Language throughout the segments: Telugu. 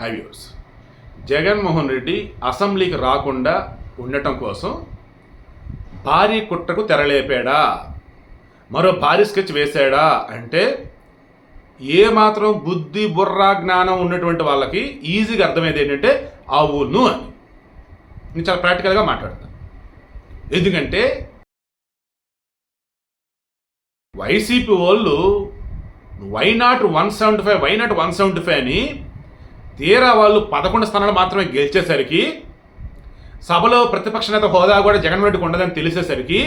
హైవ్యూర్స్ జగన్మోహన్ రెడ్డి అసెంబ్లీకి రాకుండా ఉండటం కోసం భారీ కుట్రకు తెరలేపాడా? మరో భారీ స్కెచ్ వేశాడా? అంటే ఏమాత్రం బుద్ధి బుర్ర జ్ఞానం ఉన్నటువంటి వాళ్ళకి ఈజీగా అర్థమయ్యేది ఏంటంటే అవును అని. నేను చాలా ప్రాక్టికల్గా మాట్లాడతాను ఎందుకంటే వైసీపీ వాళ్ళు why not one seventy five why not one seventy five అని తీరా వాళ్ళు పదకొండు స్థానాలు మాత్రమే గెలిచేసరికి సభలో ప్రతిపక్ష నేత హోదా కూడా జగన్ రెడ్డికి ఉండదని తెలిసేసరికి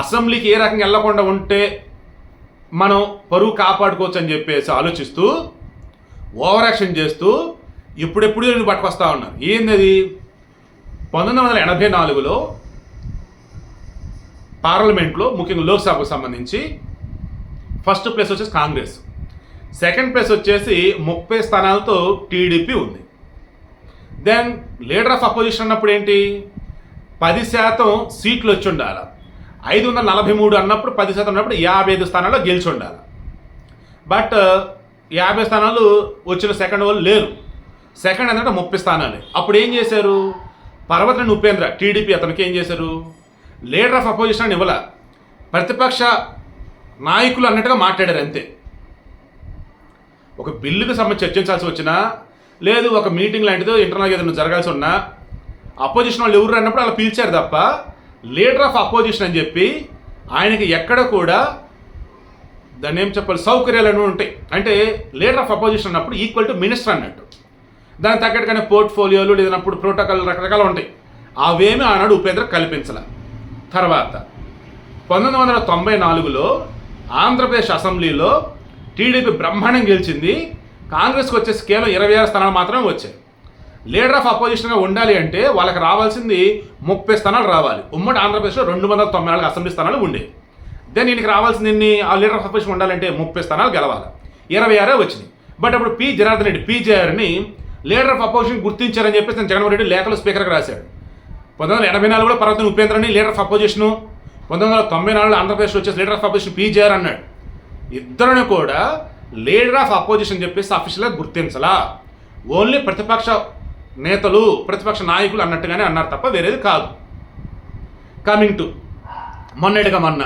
అసెంబ్లీకి ఏ రకంగా వెళ్ళకుండా ఉంటే మనం పరువు కాపాడుకోవచ్చు అని చెప్పేసి ఆలోచిస్తూ ఓవర్ యాక్షన్ చేస్తూ ఇప్పుడెప్పుడు నేను పట్టుకొస్తా ఉన్నారు. ఏంది అది పంతొమ్మిది వందల ఎనభై నాలుగులో పార్లమెంట్లో ముఖ్యంగా లోక్సభకు సంబంధించి ఫస్ట్ ప్లేస్ వచ్చేసి కాంగ్రెస్. సెకండ్ ప్లేస్ వచ్చేసి ముప్పై స్థానాలతో టీడీపీ ఉంది. దెన్ లీడర్ ఆఫ్ అపోజిషన్ అన్నప్పుడు ఏంటి? పది శాతం సీట్లు వచ్చి ఉండాలి. ఐదు వందల నలభై మూడు అన్నప్పుడు పది శాతం ఉన్నప్పుడు యాభై ఐదు స్థానాల్లో గెలిచి ఉండాలి. బట్ యాభై స్థానాలు వచ్చిన సెకండ్ వాళ్ళు లేరు. సెకండ్ ఏంటంటే ముప్పై స్థానాలు. అప్పుడు ఏం చేశారు? పర్వతని ఉపేంద్ర టీడీపీ అతనికి ఏం చేశారు? లీడర్ ఆఫ్ అపోజిషన్ అని ఇవ్వాల. ప్రతిపక్ష నాయకులు అన్నట్టుగా మాట్లాడారు అంతే. ఒక బిల్లుకు సంబంధించి చర్చించాల్సి వచ్చినా లేదు ఒక మీటింగ్ లాంటిదో ఇంటర్నల్ ఏదైనా జరగాల్సి ఉన్నా అపోజిషన్ వాళ్ళు ఎవరు అన్నప్పుడు అలా పిలిచారు తప్ప లీడర్ ఆఫ్ అపోజిషన్ అని చెప్పి ఆయనకి ఎక్కడ కూడా దాన్ని ఏం చెప్పాలి సౌకర్యాలు అనేవి ఉంటాయి. అంటే లీడర్ ఆఫ్ అపోజిషన్ అన్నప్పుడు ఈక్వల్ టు మినిస్టర్ అన్నట్టు. దానికి తగ్గట్టుగానే పోర్ట్ఫోలియోలు లేదన్నప్పుడు ప్రోటోకాల్ రకరకాలు ఉంటాయి. అవేమి ఆనాడు ఉపేంద్ర కల్పించాల. తర్వాత పంతొమ్మిది వందల తొంభై నాలుగులో ఆంధ్రప్రదేశ్ అసెంబ్లీలో టీడీపీ బ్రహ్మాండం గెలిచింది. కాంగ్రెస్కి వచ్చేసి కేవలం ఇరవై ఆరు స్థానాలు మాత్రమే వచ్చాయి. లీడర్ ఆఫ్ అపోజిషన్గా ఉండాలి అంటే వాళ్ళకి రావాల్సింది ముప్పై స్థానాలు రావాలి. ఉమ్మడి ఆంధ్రప్రదేశ్లో రెండు వందల తొంభై నాలుగు అసెంబ్లీ స్థానాలు ఉండేవి దెన్ ఈయనకి రావాల్సింది ఎన్ని? ఆ లీడర్ ఆఫ్ అపోజిషన్ ఉండాలంటే ముప్పై స్థానాలు గెలవాలి. ఇరవై ఆరే వచ్చినాయి. బట్ అప్పుడు పి. జనార్దన్ రెడ్డి పీజేఆర్ని లీడర్ ఆఫ్ అపోజిషన్ గుర్తించారని చెప్పేసి నేను జగన్మోహన్ రెడ్డి లేఖలు స్పీకర్కి రాశాడు. పంతొమ్మిది వందల ఎనభై నాలుగులో పర్వతం ఉపేంద్రని లీడర్ ఆఫ్ అపోజిషను పంతొమ్మిది వందల తొంభై నాలుగులో ఆంధ్రప్రదేశ్ వచ్చేసి లీడర్ ఆఫ్ అపోజిషన్ పీజేఆర్ అన్నాడు. ఇద్దరిని కూడా లీడర్ ఆఫ్ అపోజిషన్ చెప్పేసి అఫీషియల్గా గుర్తించలా. ఓన్లీ ప్రతిపక్ష నేతలు ప్రతిపక్ష నాయకులు అన్నట్టుగానే అన్నారు తప్ప వేరేది కాదు. కమింగ్ టు మొన్నటిగా మొన్న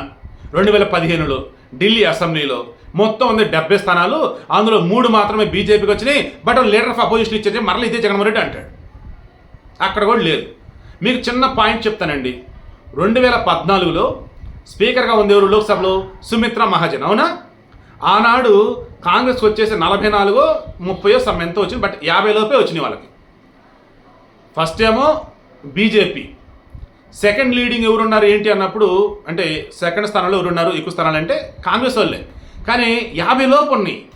రెండు వేల పదిహేనులో ఢిల్లీ అసెంబ్లీలో మొత్తం ఉంది డెబ్బై స్థానాలు అందులో మూడు మాత్రమే బీజేపీకి వచ్చినాయి బట్ లీడర్ ఆఫ్ అపోజిషన్ ఇచ్చేది మరలా ఇదే జగన్మోహన్ రెడ్డి అంటాడు. అక్కడ కూడా లేదు. మీకు చిన్న పాయింట్ చెప్తానండి. రెండు వేల పద్నాలుగులో స్పీకర్గా ఉంది ఎవరు లోక్సభలో సుమిత్రా మహాజన్ అవునా? ఆనాడు కాంగ్రెస్కి వచ్చేసి నలభై నాలుగో ముప్పయో సమ్ ఎంతో వచ్చింది బట్ యాభై లోపే వచ్చినాయి వాళ్ళకి. ఫస్ట్ ఏమో బీజేపీ సెకండ్ లీడింగ్ ఎవరున్నారు ఏంటి అన్నప్పుడు అంటే సెకండ్ స్థానంలో ఎవరున్నారు ఎక్కువ స్థానాలు అంటే కాంగ్రెస్ వాళ్ళే. కానీ యాభై లోపు ఉన్నాయి.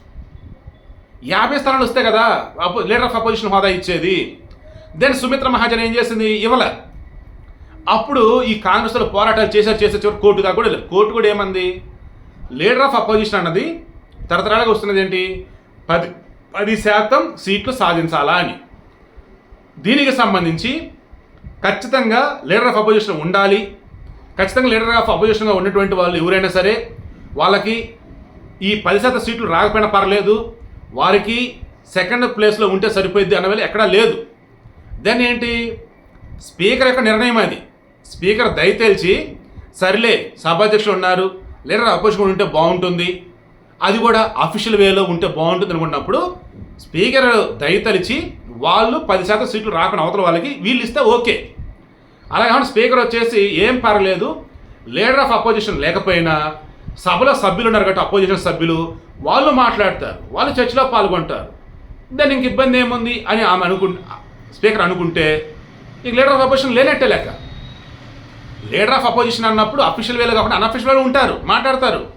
యాభై స్థానాలు వస్తే కదా అపో లీడర్ ఆఫ్ అపోజిషన్ హోదా ఇచ్చేది. దెన్ సుమిత్ర మహాజన్ ఏం చేసింది? ఇవ్వలే. అప్పుడు ఈ కాంగ్రెస్లో పోరాటాలు చేశారు చేసే చివరి కోర్టు కూడా కోర్టు కూడా ఏమంది? లీడర్ ఆఫ్ అపోజిషన్ అన్నది తరతరాలుగా వస్తున్నది ఏంటి? పది పది శాతం సీట్లు సాధించాలా అని. దీనికి సంబంధించి ఖచ్చితంగా లీడర్ ఆఫ్ అపోజిషన్ ఉండాలి. ఖచ్చితంగా లీడర్ ఆఫ్ అపోజిషన్గా ఉన్నటువంటి వాళ్ళు ఎవరైనా సరే వాళ్ళకి ఈ పది శాతం సీట్లు రాకపోయినా పర్లేదు వారికి సెకండ్ ప్లేస్లో ఉంటే సరిపోయింది అన్నవేళ ఎక్కడా లేదు. దెన్ ఏంటి? స్పీకర్ యొక్క నిర్ణయం అది. స్పీకర్ దయతేల్చి సర్లే సభాధ్యక్షులు ఉన్నారు లీడర్ అపోజిషన్ ఉంటే బాగుంటుంది. అది కూడా అఫీషియల్ వేలో ఉంటే బాగుంటుంది అనుకున్నప్పుడు స్పీకర్ దయతలిచి వాళ్ళు పది శాతం సీట్లు రాకుండా అవతల వాళ్ళకి వీళ్ళు ఇస్తే ఓకే. అలాగే కాకుండా స్పీకర్ వచ్చేసి ఏం పర్లేదు లీడర్ ఆఫ్ అపోజిషన్ లేకపోయినా సభలో సభ్యులు ఉన్నారు కాబట్టి అపోజిషన్ సభ్యులు వాళ్ళు మాట్లాడతారు వాళ్ళు చర్చలో పాల్గొంటారు. దాని ఇంక ఇబ్బంది ఏముంది అని ఆమె అనుకు స్పీకర్ అనుకుంటే ఇంక లీడర్ ఆఫ్ అపోజిషన్ లేనట్టే లెక్క. లీడర్ ఆఫ్ అపోజిషన్ అన్నప్పుడు అఫీషియల్ వేలో కాకుండా అన్అఫీషియల్ వేలో ఉంటారు మాట్లాడతారు.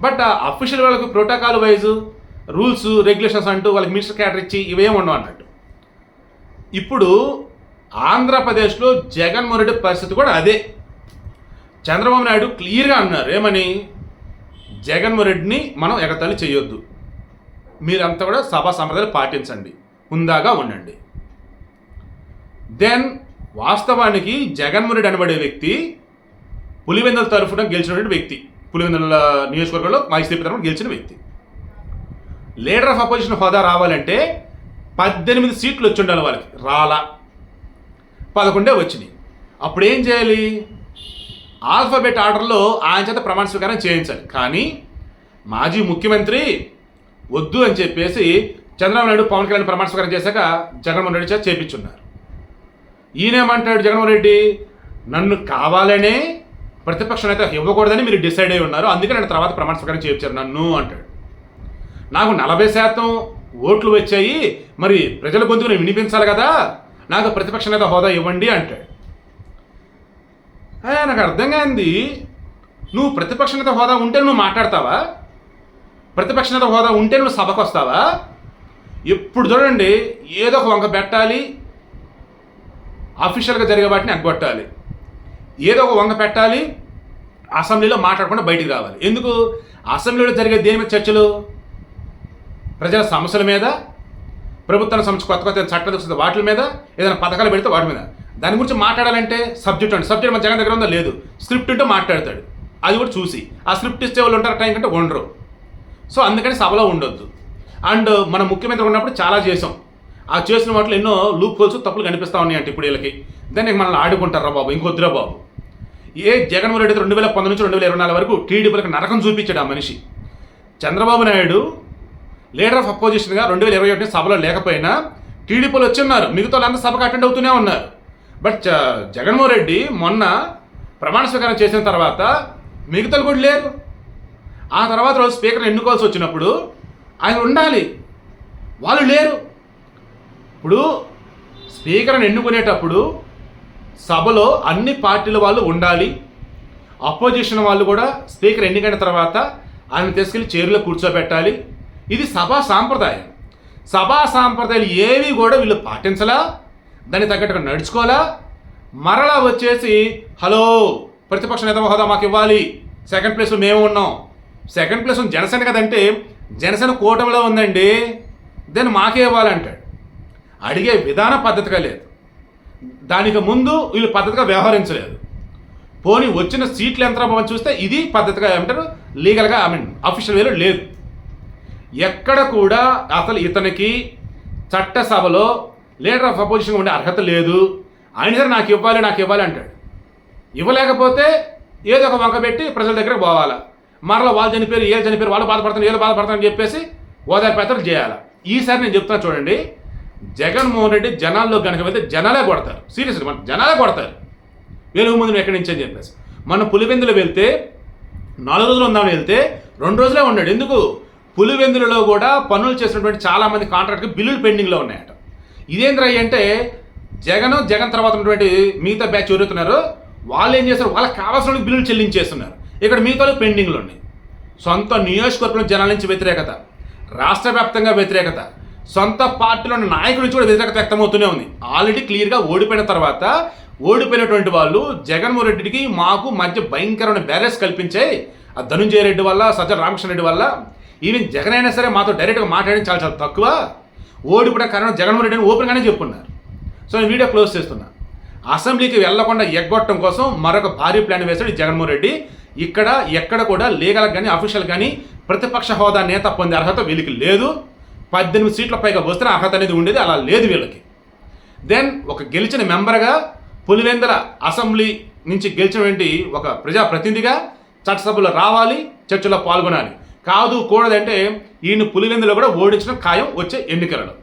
బట్ అఫీషియల్ వాళ్ళకి ప్రోటోకాల్ వైజ్ రూల్స్ రెగ్యులేషన్స్ అంటూ వాళ్ళకి మినిస్టర్ క్యాటర్ ఇచ్చి ఇవేం ఉండవు అన్నట్టు. ఇప్పుడు ఆంధ్రప్రదేశ్లో జగన్మోహన్ రెడ్డి పరిస్థితి కూడా అదే. చంద్రబాబు నాయుడు క్లియర్గా అన్నారు ఏమని? జగన్మోహన్ రెడ్డిని మనం ఎగతాళి చేయొద్దు. మీరంతా కూడా సభా సంప్రదాయాలు పాటించండి. హుందాగా ఉండండి. దెన్ వాస్తవానికి జగన్మోహన్ రెడ్డి అనబడే వ్యక్తి పులివెందుల తరఫున గెలిచినటువంటి వ్యక్తి. పులివెందుల నియోజకవర్గంలో వైసీపీ తరఫున గెలిచిన వ్యక్తి. లీడర్ ఆఫ్ అపోజిషన్ హోదా రావాలంటే పద్దెనిమిది సీట్లు వచ్చి ఉండాలి వాళ్ళకి. రాలా. పదకొండే వచ్చినాయి. అప్పుడు ఏం చేయాలి? ఆల్ఫాబెట్ ఆర్డర్లో ఆయన చేత ప్రమాణ స్వీకారం చేయించాలి. కానీ మాజీ ముఖ్యమంత్రి వద్దు అని చెప్పేసి చంద్రబాబు నాయుడు పవన్ కళ్యాణ్ ప్రమాణ స్వీకారం చేశాక జగన్మోహన్ రెడ్డి చేత చేపించున్నారు. ఈయనేమంటాడు జగన్మోహన్ రెడ్డి నన్ను కావాలనే ప్రతిపక్ష నేత ఇవ్వకూడదని మీరు డిసైడ్ అయి ఉన్నారు. అందుకే నేను తర్వాత ప్రమాణ స్వీకారం చేయించారు నన్ను అంటాడు. నాకు నలభై శాతం ఓట్లు వచ్చాయి. మరి ప్రజల గొంతుకు నేను వినిపించాలి కదా. నాకు ప్రతిపక్ష నేత హోదా ఇవ్వండి అంటాడు. నాకు అర్థం కాంది నువ్వు ప్రతిపక్ష నేత హోదా ఉంటే నువ్వు మాట్లాడతావా? ప్రతిపక్ష నేత హోదా ఉంటే నువ్వు సభకు వస్తావా ఎప్పుడు చూడండి ఏదో ఒక వంక పెట్టాలి అఫీషియల్గా జరిగే వాటిని అగ్గొట్టాలి. ఏదో ఒక వంగ పెట్టాలి అసెంబ్లీలో మాట్లాడకుండా బయటికి రావాలి. ఎందుకు? అసెంబ్లీలో జరిగే దేని మీద చర్చలు? ప్రజల సమస్యల మీద ప్రభుత్వం సంస్థ కొత్త కొత్త చట్టాలు వస్తుంది వాటి మీద ఏదైనా పథకాలు పెడితే వాటి మీద. దాని గురించి మాట్లాడాలంటే సబ్జెక్ట్ అండి సబ్జెక్ట్ మన జగన్ దగ్గర ఉందో? లేదు. స్క్రిప్ట్ ఉంటే మాట్లాడతాడు. అది కూడా చూసి. ఆ స్క్రిప్ట్ ఇస్తే వాళ్ళు ఉంటారు టైం కంటే ఉండరు. సో అందుకని సభలో ఉండొద్దు. అండ్ మన ముఖ్యమంత్రి ఉన్నప్పుడు చాలా చేసాం ఆ చేసిన వాటిలో ఎన్నో లూప్ హోల్స్ తప్పులు కనిపిస్తా ఉన్నాయి ఇప్పుడు వీళ్ళకి. దాన్ని మనల్ని ఆడుకుంటారా బాబు? ఇంకొద్దురా బాబు. ఏ జగన్మోహన్ రెడ్డి రెండు వేల పంతొమ్మిది నుంచి రెండు వేల ఇరవై నాలుగు వరకు టీడీపీలకు నరకం చూపించాడు ఆ మనిషి. చంద్రబాబు నాయుడు లీడర్ ఆఫ్ అపోజిషన్గా రెండు వేల ఇరవై ఒకటి సభలో లేకపోయినా టీడీపీలు వచ్చి ఉన్నారు. మిగతా వాళ్ళంతా సభకు అటెండ్ అవుతూనే ఉన్నారు. బట్ జ- జగన్మోహన్ రెడ్డి మొన్న ప్రమాణ స్వీకారం చేసిన తర్వాత మిగతాలు కూడా లేరు. ఆ తర్వాత రోజు స్పీకర్ ఎన్నుకోవాల్సి వచ్చినప్పుడు ఆయన ఉండాలి. వాళ్ళు లేరు. ఇప్పుడు స్పీకర్ని ఎన్నుకునేటప్పుడు సభలో అన్ని పార్టీల వాళ్ళు ఉండాలి. అపోజిషన్ వాళ్ళు కూడా స్పీకర్ ఎన్నికైన తర్వాత ఆయన తీసుకెళ్ళి చైర్లో కూర్చోబెట్టాలి. ఇది సభా సాంప్రదాయం. సభా సాంప్రదాయాలు ఏవి కూడా వీళ్ళు పాటించలా. దాన్ని తగ్గట్టుగా నడుచుకోవాలా. మరలా వచ్చేసి హలో ప్రతిపక్ష నేత హోదా మాకు ఇవ్వాలి. సెకండ్ ప్లేస్లో మేము ఉన్నాం. సెకండ్ ప్లేస్ జనసేన కదంటే జనసేన కూటమిలో ఉందండి. దాన్ని మాకే ఇవ్వాలంటాడు. అడిగే విధాన పద్ధతిగా లేదు. దానికి ముందు వీళ్ళు పద్ధతిగా వ్యవహరించలేదు. పోనీ వచ్చిన సీట్లు ఎంత మనం చూస్తే ఇది పద్ధతిగా ఏమంటారు? లీగల్గా ఐ మీన్ అఫీషియల్ వేలు లేదు. ఎక్కడ కూడా అసలు ఇతనికి చట్టసభలో లీడర్ ఆఫ్ అపోజిషన్ ఉండే అర్హత లేదు. ఆయన సరే నాకు ఇవ్వాలి నాకు ఇవ్వాలి అంటాడు. ఇవ్వలేకపోతే ఏదో ఒక వంక పెట్టి ప్రజల దగ్గరకు పోవాలా? మరలా వాళ్ళు చనిపోయారు ఏళ్ళు చనిపోయారు వాళ్ళు బాధపడతారు ఏదో బాధపడతారని చెప్పేసి ఓదార్పేతలు చేయాలి? ఈసారి నేను చెప్తాను చూడండి జగన్మోహన్ రెడ్డి జనాల్లో కనుక వెళ్తే జనాలే కొడతారు. సీరియస్లీ మన జనాలే కొడతారు. వెలుగు ముందు ఎక్కడి నుంచి అని చెప్పేసి. మన పులివెందులు వెళ్తే నాలుగు రోజులు ఉందామని వెళ్తే రెండు రోజులే ఉన్నాడు ఎందుకు? పులివెందులలో కూడా పనులు చేసినటువంటి చాలామంది కాంట్రాక్ట్కి బిల్లులు పెండింగ్లో ఉన్నాయట. ఇదేంద్ర అంటే జగన్ జగన్ తర్వాత ఉన్నటువంటి మిగతా బ్యాచ్ ఎవరుతున్నారు వాళ్ళు ఏం చేస్తారు? వాళ్ళకి కావాల్సిన బిల్లులు చెల్లించేస్తున్నారు. ఇక్కడ మిగతా వాళ్ళు పెండింగ్లు ఉన్నాయి. సొంత నియోజకవర్గంలో జనాల నుంచి వ్యతిరేకత రాష్ట్ర వ్యాప్తంగా వ్యతిరేకత సొంత పార్టీలో ఉన్న నాయకుడి నుంచి కూడా వ్యతిరేకత వ్యక్తమవుతూనే ఉంది. ఆల్రెడీ క్లియర్గా ఓడిపోయిన తర్వాత ఓడిపోయినటువంటి వాళ్ళు జగన్మోహన్ రెడ్డికి మాకు మధ్య భయంకరమైన బ్యారెస్ కల్పించాయి ఆ ధనుంజయ రెడ్డి వల్ల సజ్జల రామకృష్ణ రెడ్డి వల్ల ఈవెన్ జగన్ అయినా సరే మాతో డైరెక్ట్గా మాట్లాడడం చాలా చాలా తక్కువ. ఓడిపోయిన కారణం జగన్మోహన్ రెడ్డి అని ఓపెన్గానే చెప్పున్నారు సో నేను వీడియో క్లోజ్ చేస్తున్నా. అసెంబ్లీకి వెళ్ళకుండా ఎగ్గొట్టడం కోసం మరొక భారీ ప్లాన్ వేశాడు జగన్మోహన్ రెడ్డి. ఇక్కడ ఎక్కడ కూడా లీగల్ కానీ అఫీషియల్ కానీ ప్రతిపక్ష హోదా నేత పొందే అర్హత వీళ్ళకి లేదు. పద్దెనిమిది సీట్ల పైగా వస్తే అర్హత అనేది ఉండేది అలా లేదు వీళ్ళకి. దెన్ ఒక గెలిచిన మెంబర్గా పులివెందల అసెంబ్లీ నుంచి గెలిచినటువంటి ఒక ప్రజాప్రతినిధిగా చట్టసభలో రావాలి చర్చలో పాల్గొనాలి. కాదు కూడదంటే ఈయన పులివెందులో కూడా ఓడించడం ఖాయం వచ్చే ఎన్నికలలో.